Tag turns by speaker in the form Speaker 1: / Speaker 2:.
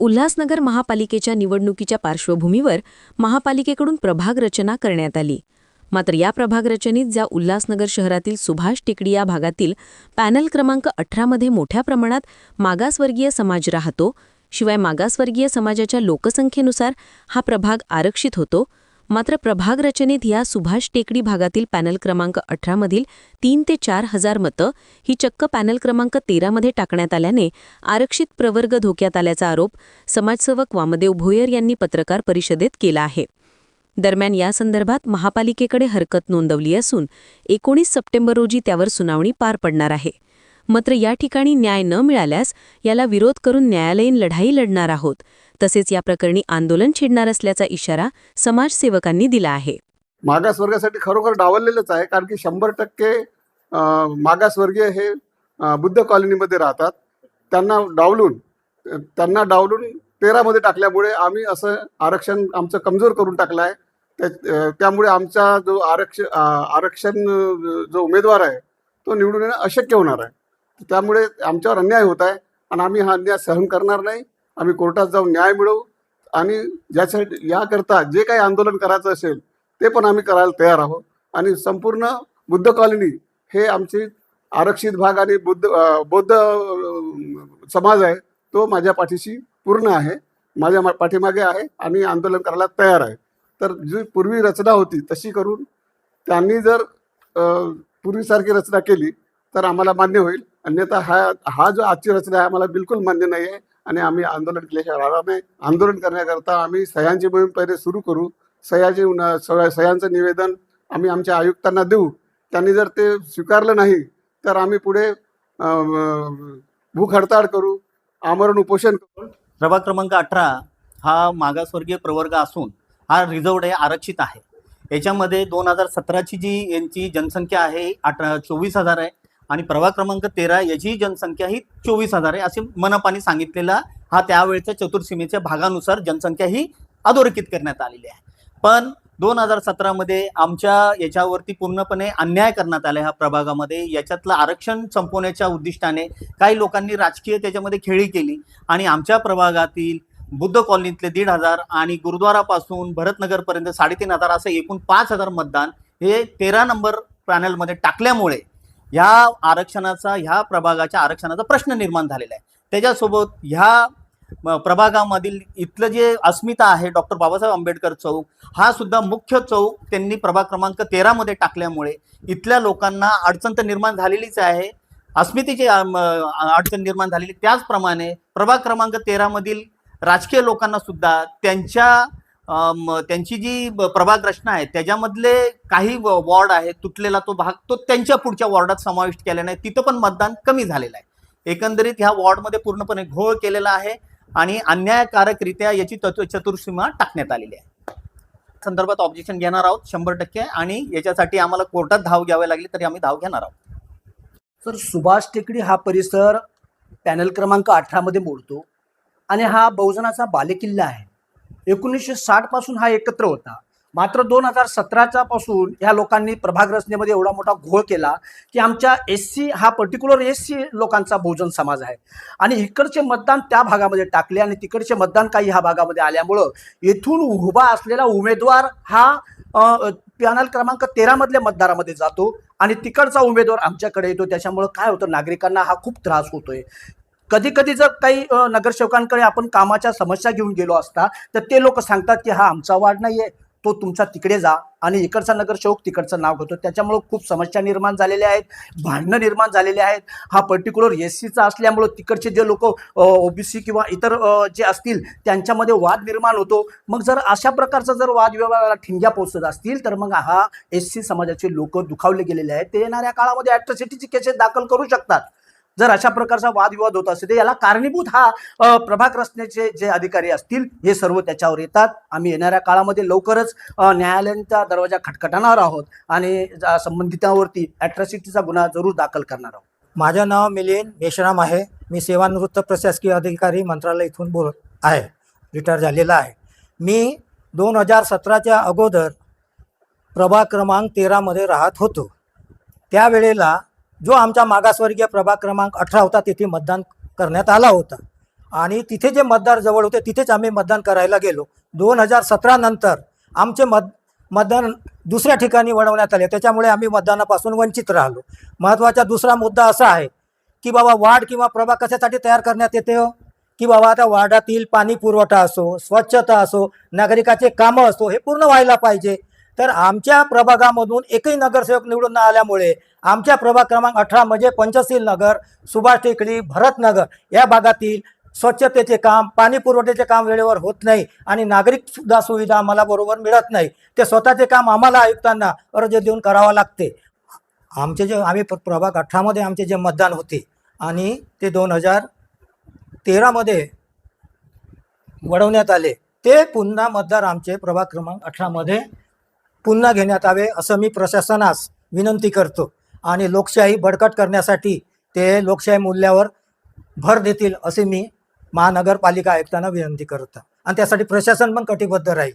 Speaker 1: उल्हासनगर महापालिकेच्या निवडणुकीच्या पार्श्वभूमीवर महापालिकेकडून प्रभाग रचना करण्यात आली. मात्र या प्रभाग रचनेत ज्या उल्हासनगर शहरातील सुभाष टेकडी या भागातील पॅनल क्रमांक अठरामध्ये मोठ्या प्रमाणात मागासवर्गीय समाज राहतो शिवाय मागासवर्गीय समाजाच्या लोकसंख्येनुसार हा प्रभाग आरक्षित होतो मात्र प्रभाग रचनेत या सुभाष टेकडी भागातील पॅनल क्रमांक अठरामधील तीन ते चार हजार मतं ही चक्क पॅनल क्रमांक तेरामध्ये टाकण्यात आल्याने आरक्षित प्रवर्ग धोक्यात आल्याचा आरोप समाजसेवक वामदेव भोयर यांनी पत्रकार परिषदेत केला आहे. दरम्यान या संदर्भात महापालिकेकडे हरकत नोंदवली असून एकोणीस सप्टेंबर रोजी त्यावर सुनावणी पार पडणार आहे. मात्र या ठिकाणी न्याय न मिळाल्यास याला विरोध करून न्यायालयीन लढाई लढणार आहोत. तसेच या प्रकरणी आंदोलन छेडणार असल्याचा इशारा समाजसेवकांनी दिला आहे.
Speaker 2: मागासवर्गासाठी खरोखर डावललेलंच आहे कारण की शंभर टक्के मागासवर्गीय हे बुद्ध कॉलनीमध्ये राहतात. त्यांना डावलून त्यांना डावलून तेरामध्ये टाकल्यामुळे आम्ही असं आरक्षण आमचं कमजोर करून टाकलं आहे. त्या- त्यामुळे आमचा जो आरक्षण आरक्षण जो उमेदवार आहे तो निवडून येणं अशक्य होणार आहे. त्यामुळे आमच्यावर अन्याय होत आहे आणि आम्ही हा अन्याय सहन करणार नाही. आम्ही कोर्टात जाऊन न्याय मिळवू आणि ज्यासाठी याकरता जे काही आंदोलन करायचं असेल ते पण आम्ही करायला तयार आहोत. आणि संपूर्ण बुद्ध कॉलनी हे आमची आरक्षित भाग आणि बुद्ध बौद्ध समाज आहे तो माझ्या पाठीशी पूर्ण आहे. माझ्या मा- पाठीमागे आहे आणि आंदोलन करायला तयार आहे. तर जी पूर्वी रचना होती तशी करून त्यांनी जर पूर्वीसारखी रचना केली तर आम्हाला मान्य होईल. अन्यथा हा हा जो आजची रचना आहे आम्हाला बिलकुल मान्य नाही आहे आणि आम्ही आंदोलन केल्याशिवाय राहणार नाही. आंदोलन करण्याकरता आम्ही सह्यांची मोहीम पहिले सुरू करू. सह्याचे न- सह्यांचं निवेदन आम्ही आमच्या आयुक्तांना देऊ. त्यांनी जर ते स्वीकारलं नाही तर आम्ही पुढे भूक हडताळ करू आमरण उपोषण करू.
Speaker 3: प्रभाग क्रमांक अठरा हा मागासवर्गीय प्रवर्ग असून हा रिझर्वड आहे आरक्षित आहे. याच्यामध्ये दोन हजार सतराची जी यांची जनसंख्या आहे अठरा चोवीस हजार आहे. आणि प्रभाग क्रमांक तेरा याची जनसंख्या ही चोवीस हजार आहे असे मनपाने सांगितलेला हा त्यावेळच्या चतुर्सीमेच्या भागानुसार जनसंख्या ही अधोरेखित करण्यात आलेली आहे. पण दोन हजार सतरामध्ये आमच्या याच्यावरती पूर्णपणे अन्याय करण्यात आला ह्या प्रभागामध्ये. याच्यातलं आरक्षण संपवण्याच्या उद्दिष्टाने काही लोकांनी राजकीय त्याच्यामध्ये खेळी केली आणि आमच्या प्रभागातील बुद्ध कॉलनीतले दीड हजार आणि गुरुद्वारापासून भरतनगरपर्यंत साडेतीन हजार असं एकूण पाच हजार मतदान हे तेरा नंबर पॅनलमध्ये टाकल्यामुळे ह्या आरक्षणाचा ह्या प्रभागाच्या आरक्षणाचा प्रश्न निर्माण झालेला आहे. त्याच्यासोबत ह्या प्रभागामधील इथलं जे अस्मिता आहे डॉक्टर बाबासाहेब आंबेडकर चौक हा सुद्धा मुख्य चौक त्यांनी प्रभाग क्रमांक तेरामध्ये टाकल्यामुळे इथल्या लोकांना अडचण तर निर्माण झालेलीच आहे. अस्मितेची अडचण निर्माण झालेली त्याचप्रमाणे प्रभाग क्रमांक तेरामधील राजकीय लोकांना सुद्धा त्यांच्या त्यांची जी प्रभाग रचना आहे त्याच्यामधले काही व- वॉर्ड आहे तुटलेला तो भाग तो त्यांच्या पुढच्या वॉर्डात समाविष्ट केल्याने तिथं पण मतदान कमी झालेलं आहे. एकंदरीत ह्या वॉर्डमध्ये पूर्णपणे घोळ केलेला आहे आणि अन्यायकारकरित्या याची तत्व चतुर्सीमा टाकण्यात आलेली आहे. संदर्भात ऑब्जेक्शन घेणार आहोत शंभर टक्के. आणि याच्यासाठी आम्हाला कोर्टात धाव घ्यावी लागली तरी आम्ही धाव घेणार आहोत.
Speaker 4: सर सुभाष टेकडी हा परिसर पॅनल क्रमांक अठरामध्ये मोडतो. आणि हा बहुजनाचा बालेकिल्ला आहे. एकोणीसशे साठपासून हा एकत्र होता. मात्र दोन हजार सतराच्या पासून ह्या लोकांनी प्रभाग रचनेमध्ये एवढा मोठा घोळ केला की आमच्या एस सी हा पर्टिक्युलर एस सी लोकांचा बहुजन समाज आहे. आणि इकडचे मतदान त्या भागामध्ये टाकले आणि तिकडचे मतदान काही ह्या भागामध्ये आल्यामुळं येथून उभा असलेला उमेदवार हा पॅनल क्रमांक तेरामधल्या मतदारामध्ये जातो आणि तिकडचा उमेदवार आमच्याकडे येतो. त्याच्यामुळं काय होतं? नागरिकांना हा खूप त्रास होतोय. कधी कधी जर काही नगरसेवकांकडे आपण कामाच्या समस्या घेऊन गेलो असता तर ते लोक सांगतात की हा आमचा वार्ड नाहीये. तो तुमचा तिकडे जा. आणि इकडचा नगरसेवक तिकडचं नाव घेतो. त्याच्यामुळं खूप समस्या निर्माण झालेल्या आहेत. भांडणं निर्माण झालेले आहेत. हा पर्टिक्युलर एस सीचा असल्यामुळं तिकडचे जे लोक ओबीसी किंवा इतर जे असतील त्यांच्यामध्ये वाद निर्माण होतो. मग जर अशा प्रकारचा जर वादविवादाला ठिंग्या पोचत असतील तर मग हा एस सी समाजाचे लोक दुखावले गेलेले आहेत. ते येणाऱ्या काळामध्ये ॲट्रॉसिटीची केसेस दाखल करू शकतात. जर अशा प्रकारचा वादविवाद होत असेल तर याला कारणीभूत हा प्रभाग रचनेचे जे अधिकारी असतील हे सर्व त्याच्यावर येतात. आम्ही येणाऱ्या काळामध्ये लवकरच अ, न्यायालयाचा दरवाजा खटखटणार आहोत आणि जा- संबंधितांवरती ॲट्रॉसिटीचा गुन्हा जरूर दाखल करणार आहोत.
Speaker 5: माझं नाव मिलिंद मेश्राम आहे. मी सेवानिवृत्त प्रशासकीय अधिकारी मंत्रालय इथून बोलत आहे. रिटायर झालेला आहे. मी दोन हजार सतराच्या अगोदर प्रभाग क्रमांक तेरामध्ये राहत होतो. त्यावेळेला जो आमचा मागासवर्गीय प्रभाग क्रमांक अठरा होता तिथे मतदान करण्यात आला होता. आणि तिथे जे मतदार जवळ होते तिथेच आम्ही मतदान करायला गेलो. दोन हजार सतरा नंतर आमचे मत मतदान दुसऱ्या ठिकाणी वळवण्यात आले. त्याच्यामुळे आम्ही मतदानापासून वंचित राहिलो. महत्त्वाचा दुसरा मुद्दा असा आहे की बाबा वार्ड किंवा प्रभाग कशासाठी तयार करण्यात येते हो? की बाबा आता वार्डातील पाणी पुरवठा असो स्वच्छता असो नागरिकाचे कामं असो हे पूर्ण व्हायला पाहिजे. तर आमच्या प्रभागामधून एकही नगरसेवक निवडून न आल्यामुळे आमच्या प्रभाग क्रमांक अठरा म्हणजे पंचशील नगर सुभाष टेकडी भरतनगर या भागातील स्वच्छतेचे काम पाणी पुरवठ्याचे काम वेळेवर होत नाही आणि नागरिक सुद्धा सुविधा आम्हाला बरोबर मिळत नाही. ते स्वतःचे काम आम्हाला आयुक्तांना अर्ज देऊन करावं लागते. आमचे जे आम्ही प्र- प्रभाग अठरामध्ये आमचे जे मतदान होते आणि ते दोन हजार तेरामध्ये वळवण्यात आले. ते पुन्हा मतदार आमचे प्रभाग क्रमांक अठरामध्ये पुन्हा घेण्यात यावे असं मी प्रशासनास विनंती करतो. आणि लोकशाही बळकट करण्यासाठी ते लोकशाही मूल्यावर भर देतील असे मी महानगरपालिका आयुक्तांना विनंती करतो. आणि त्यासाठी प्रशासन पण कटिबद्ध राहील.